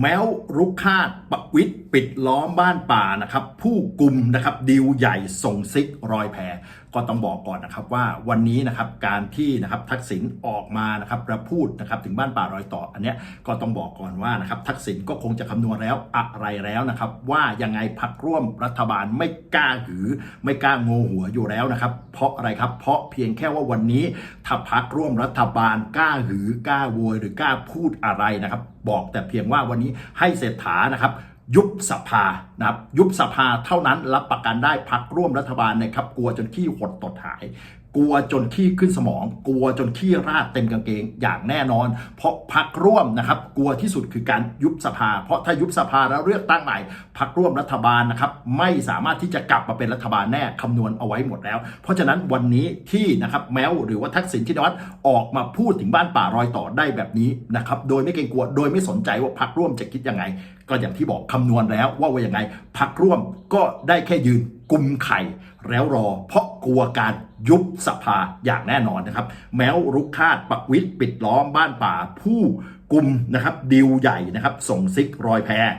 แม้วรุกคาดปะวิทปิดล้อมบ้านป่านะครับ ผู้กลุ่มนะครับดิวใหญ่ส่งซิกรอยแพรก็ต้องบอกก่อนนะครับว่าวันนี้นะครับการที่นะครับทักษิณออกมานะครับประพูดนะครับถึงบ้านป่ารอยต่ออันเนี้ยก็ต้องบอกก่อนว่านะครับทักษิณก็คงจะคำนวณแล้วอะไรแล้วนะครับ ว่ายังไงพักร่วมรัฐบาลไม่กล้าหือ ไม่กล้าโงหัวอยู่แล้วนะครับ เพราะอะไรครับ เพราะเพียงแค่ว่าวันนี้ถ้าพักร่วมรัฐบาลกล้าหือกล้าโวยหรือกล้าพูดอะไรนะครับบอกแต่เพียงว่าวันนี้ให้เศรษฐานะครับยุบสภานะครับยุบสภาเท่านั้นรับประกันได้พักร่วมรัฐบาลนะครับกลัวจนขี้หดตดหาย กลัวจนขี้ขึ้นสมอง กลัวจนขี้ราดเต็มกางเกงอย่างแน่นอน เพราะพักร่วมนะครับ กลัวที่สุดคือการยุบสภา เพราะถ้ายุบสภาแล้วเลือกตั้งใหม่พักร่วมรัฐบาลนะครับไม่สามารถที่จะกลับมาเป็นรัฐบาลแน่คำนวณเอาไว้หมดแล้ว เพราะฉะนั้นวันนี้ที่นะครับแม้วหรือว่าทักษิณชินวัตรออกมาพูดถึงบ้านป่ารอยต่อได้แบบนี้นะครับโดยไม่เกรงกลัวโดยไม่สนใจว่าพักร่วมจะคิดยังไง ก็อย่างที่บอกคำนวณแล้วว่าว่ายังไงพักร่วมก็ได้แค่ยืน กุมไข่แล้วรอ เพราะกลัวการยุบสภาอย่างแน่นอนนะครับ แม้วรุกคาดปักวิทย์ปิดล้อมบ้านป่าผู้กลุ่มนะครับดิวใหญ่นะครับส่งซิกรอยแพร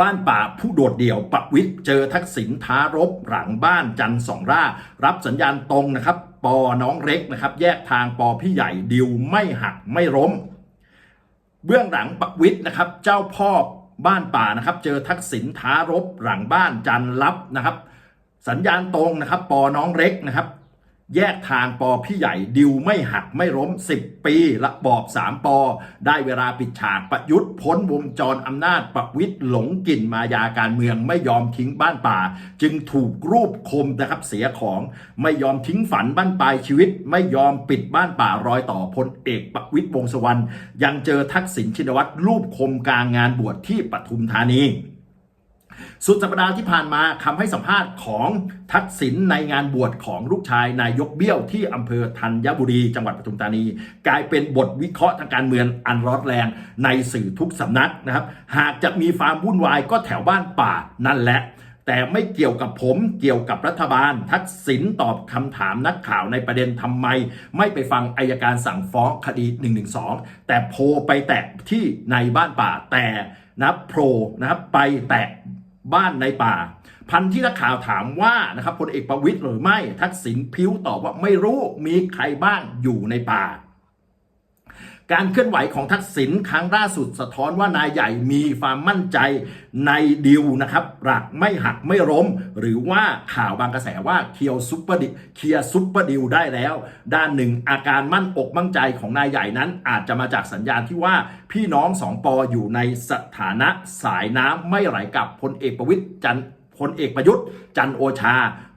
บ้านป่าผู้โดดเดี่ยวปักวิทย์เจอทักษิณท้ารบหลังบ้านจันสองร่า รับสัญญาณตรงนะครับ ปอน้องเล็กนะครับ แยกทางปอพี่ใหญ่ดิวไม่หักไม่ล้ม เบื้องหลังปักวิทย์นะครับ เจ้าพ่อ บ้านป่านะครับ เจอทักษิณท้ารบหลังบ้านจันรับนะครับ สัญญาณตรงนะครับปอน้องเล็กนะครับ แยกทางปอพี่ใหญ่ดิวไม่หักไม่ล้ม 10 ปีละบอบ3ปอ ได้เวลาปิดฉากประยุทธ์พ้นวงจรอำนาจประวิทย์หลงกลิ่นมายาการเมืองไม่ยอมทิ้งบ้านป่า จึงถูกรูปคมนะครับเสียของไม่ยอมทิ้งฝันบ้านปลายชีวิต ไม่ยอมปิดบ้านป่ารอยต่อพลเอกประวิทย์วงสวรรณยังเจอทักษิณชินวัตรรูปคมกลางงานบวชที่ปทุมธานี สุดสัปดาห์ที่ผ่านมาคำให้สัมภาษณ์ของทักษิณในงานบวชของลูกชายนายกเบี้ยวที่อำเภอธัญบุรี จังหวัดปทุมธานี กลายเป็นบทวิเคราะห์ทางการเมืองอันร้อนแรงในสื่อทุกสำนักนะครับ หากจะมีฟาร์มวุ่นวายก็แถวบ้านป่านั่นแหละแต่ไม่เกี่ยวกับผมเกี่ยวกับรัฐบาล ทักษิณตอบคำถามนักข่าวในประเด็นทำไม ไม่ไปฟังอายการสั่งฟ้องคดี 112 แต่โพไปแตะที่ในบ้านป่าแต่นะโพลนะครับไปแตะ บ้านในป่า พันที่นักข่าวถามว่านะครับพลเอกประวิตยหรือไม่ ทักษิณพิ้วตอบว่าไม่รู้มีใครบ้านอยู่ในป่า การเคลื่อนไหวของทักษิณครั้งล่าสุดสะท้อนว่านายใหญ่มีความมั่นใจในดิวนะครับหลักไม่หักไม่ล้ม หรือว่าข่าวบางกระแสว่าเคียวซุปเปอร์ดิเคลียร์ซุปเปอร์ดิวได้แล้ว ด้านหนึ่งอาการมั่นอกมั่นใจของนายใหญ่นั้น อาจจะมาจากสัญญาณที่ว่าพี่น้องสองปออยู่ในสถานะสายน้ำไม่ไหลกลับพลเอกประวิตยจันพลเอกประยุทธ์จันโอชา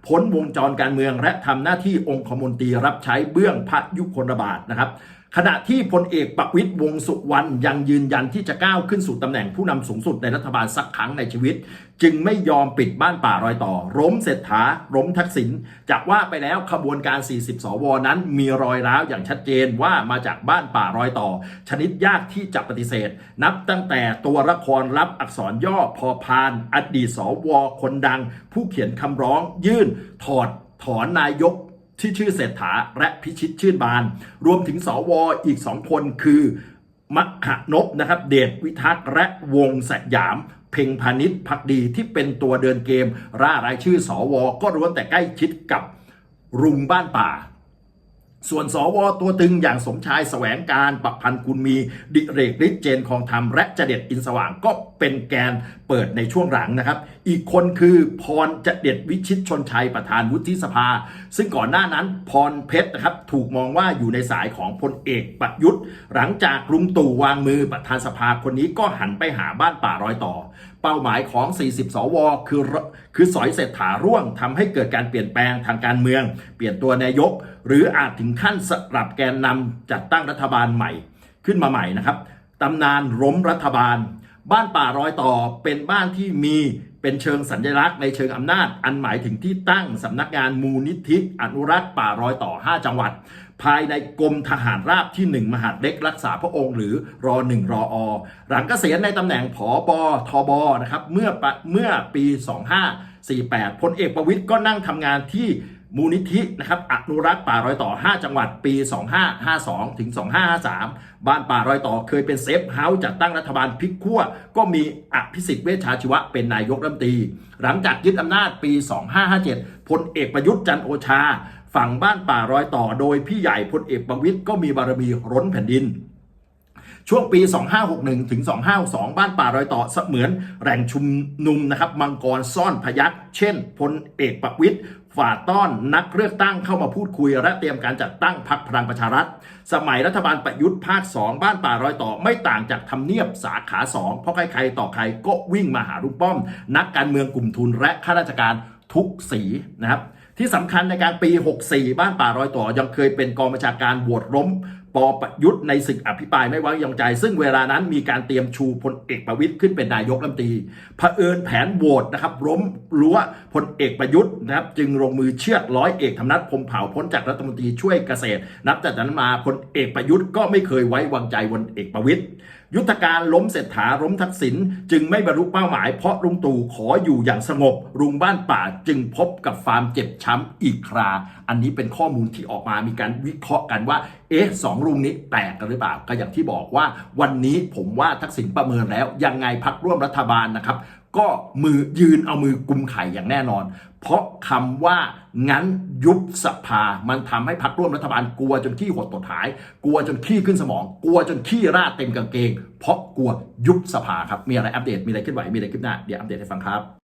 พ้นวงจรการเมืองและทำหน้าที่องคมนตรีรับใช้เบื้องพระยุคลบาทนะครับ ขณะที่พลเอกประวิตยวงสุวรรณยังยืนยันที่จะก้าวขึ้นสู่ตำแหน่งผู้นำสูงสุดในรัฐบาลสักครั้งในชีวิต จึงไม่ยอมปิดบ้านป่ารอยต่อล้มเศรษฐาล้มทักษิณจากว่าไปแล้วขบวนการ 40 สวนั้นมีรอยร้าวอย่างชัดเจนว่ามาจากบ้านป่ารอยต่อ ชนิดยากที่จะปฏิเสธ นับตั้งแต่ตัวละครรับอักษรย่อพอพาน อดีตสวคนดัง ผู้เขียนคำร้องยื่นถอดถอนนายก ที่ชื่อเศรษฐาและพิชิตชื่นบาน รวมถึงสวอีกสองคนคือมหนบนะครับ เดชวิทักษ์และวงสยาม เพ่งพาณิชย์พักดีที่เป็นตัวเดินเกมร่ารายชื่อสวอก็ร้วนแต่ใกล้ชิดกับรุงบ้านป่า ส่วนสวตัวตึงอย่างสมชายแสวงการปักพันคุณมีดิเรกฤทธิ์เจนคองธรรมและเจเด็ดอินสว่างก็เป็นแกนเปิดในช่วงหลังนะครับ อีกคนคือพรเจเด็ดวิชิตชนชัยประธานวุฒิสภา ซึ่งก่อนหน้านั้นพรเพชรนะครับถูกมองว่าอยู่ในสายของพลเอกประยุทธ์ หลังจากลุงตู่วางมือประธานสภาคนนี้ก็หันไปหาบ้านป่ารอยต่อ เป้าหมายของ 40 สว คือคือสอยเศรษฐาร่วงทำให้เกิดการเปลี่ยนแปลงทางการเมือง เปลี่ยนตัวนายก หรืออาจถึงขั้นสลับแกนนำจัดตั้งรัฐบาลใหม่ขึ้นมาใหม่นะครับตำนานล้มรัฐบาล บ้านป่ารอยต่อเป็นบ้านที่มีเป็นเชิงสัญลักษณ์ในเชิงอำนาจ อันหมายถึงที่ตั้งสำนักงานมูลนิธิอนุรักษ์ป่ารอยต่อ 5 จังหวัด ภายในกรมทหารราบที่ 1 มหาดเล็กรักษาพระองค์หรือรอ1รออหลังเกษียณในตำแหน่งผอบอทบนะครับเมื่อปะเมื่อปี 2548พลเอกประวิตยก็นั่งทำงานที่ มูลนิธินะครับอนุรักษ์ป่ารอยต่อ 5 จังหวัดปี 2552 ถึง 2553 บ้านป่ารอยต่อเคยเป็นเซฟเฮาส์จัดตั้งรัฐบาลพลิกขั้วก็มีอภิสิทธิ์เวชชาชีวะเป็นนายกรัฐมนตรี หลังจากยึดอำนาจปี 2557พลเอกประยุทธ์จันทร์โอชา ฝั่งบ้านป่ารอยต่อ โดยพี่ใหญ่พลเอกประวิตยก็มีบารมีร้นแผ่นดิน ช่วงปี 2561 ถึง 2562 บ้านป่ารอยต่อเสมือนแหล่งชุมนุมนะครับมังกรซ่อนพยักเช่นพลเอกประวิตยฝ่าต้อนนักเลือกตั้งเข้ามาพูดคุย และเตรียมการจัดตั้งพรรคพลังประชารัฐ สมัยรัฐบาลประยุทธ์ภาค 2 บ้านป่ารอยต่อไม่ต่างจากทำเนียบสาขา 2 เพราะใครๆต่อใครก็วิ่งมาหาลุงป้อม นักการเมืองกลุ่มทุนและข้าราชการทุกสีนะครับที่สำคัญในการปี 64 บ้านป่ารอยต่อยังเคยเป็นกองบัญชาการโหวตล้ม ปประยุทธ์ในศึกอภิปรายไม่ไว้วางใจ ซึ่งเวลานั้นมีการเตรียมชูพลเอกประวิตยขึ้นเป็นนายกรัฐมนตรีเผอิญแผนโหวตนะครับล้มรั้วพลเอกประยุทธ์นะครับจึงลงมือเชือดร้อยเอกธรรมนัฐพรมเผ่าพ้นจากรัฐมนตรีช่วยเกษตร นับจากนั้นมาพลเอกประยุทธ์ก็ไม่เคยไว้วางใจพลเอกประวิตย ยุทธการล้มเศรษฐาล้มทักษิณจึงไม่บรรลุเป้าหมายเพราะลุงตู่ขออยู่อย่างสงบรุงบ้านป่าจึงพบกับความเจ็บช้ำอีกครา อันนี้เป็นข้อมูลที่ออกมามีการวิเคราะห์กันว่า เอ๊ะสองลุงนี้แตกกันหรือเปล่าก็อย่างที่บอกว่า วันนี้ผมว่าทักษิณประเมินแล้วยังไงพักร่วมรัฐบาลนะครับ ก็มือยืนเอามือกุมไข่อย่างแน่นอน เพราะคำว่างั้นยุบสภา มันทำให้พักร่วมรัฐบาลกลัวจนขี้หดตดหาย กลัวจนขี้ขึ้นสมอง กลัวจนขี้ราดเต็มกางเกง เพราะกลัวยุบสภาครับ มีอะไรอัปเดต มีอะไรขึ้นไหว มีอะไรขึ้นหน้า เดี๋ยวอัปเดตให้ฟังครับ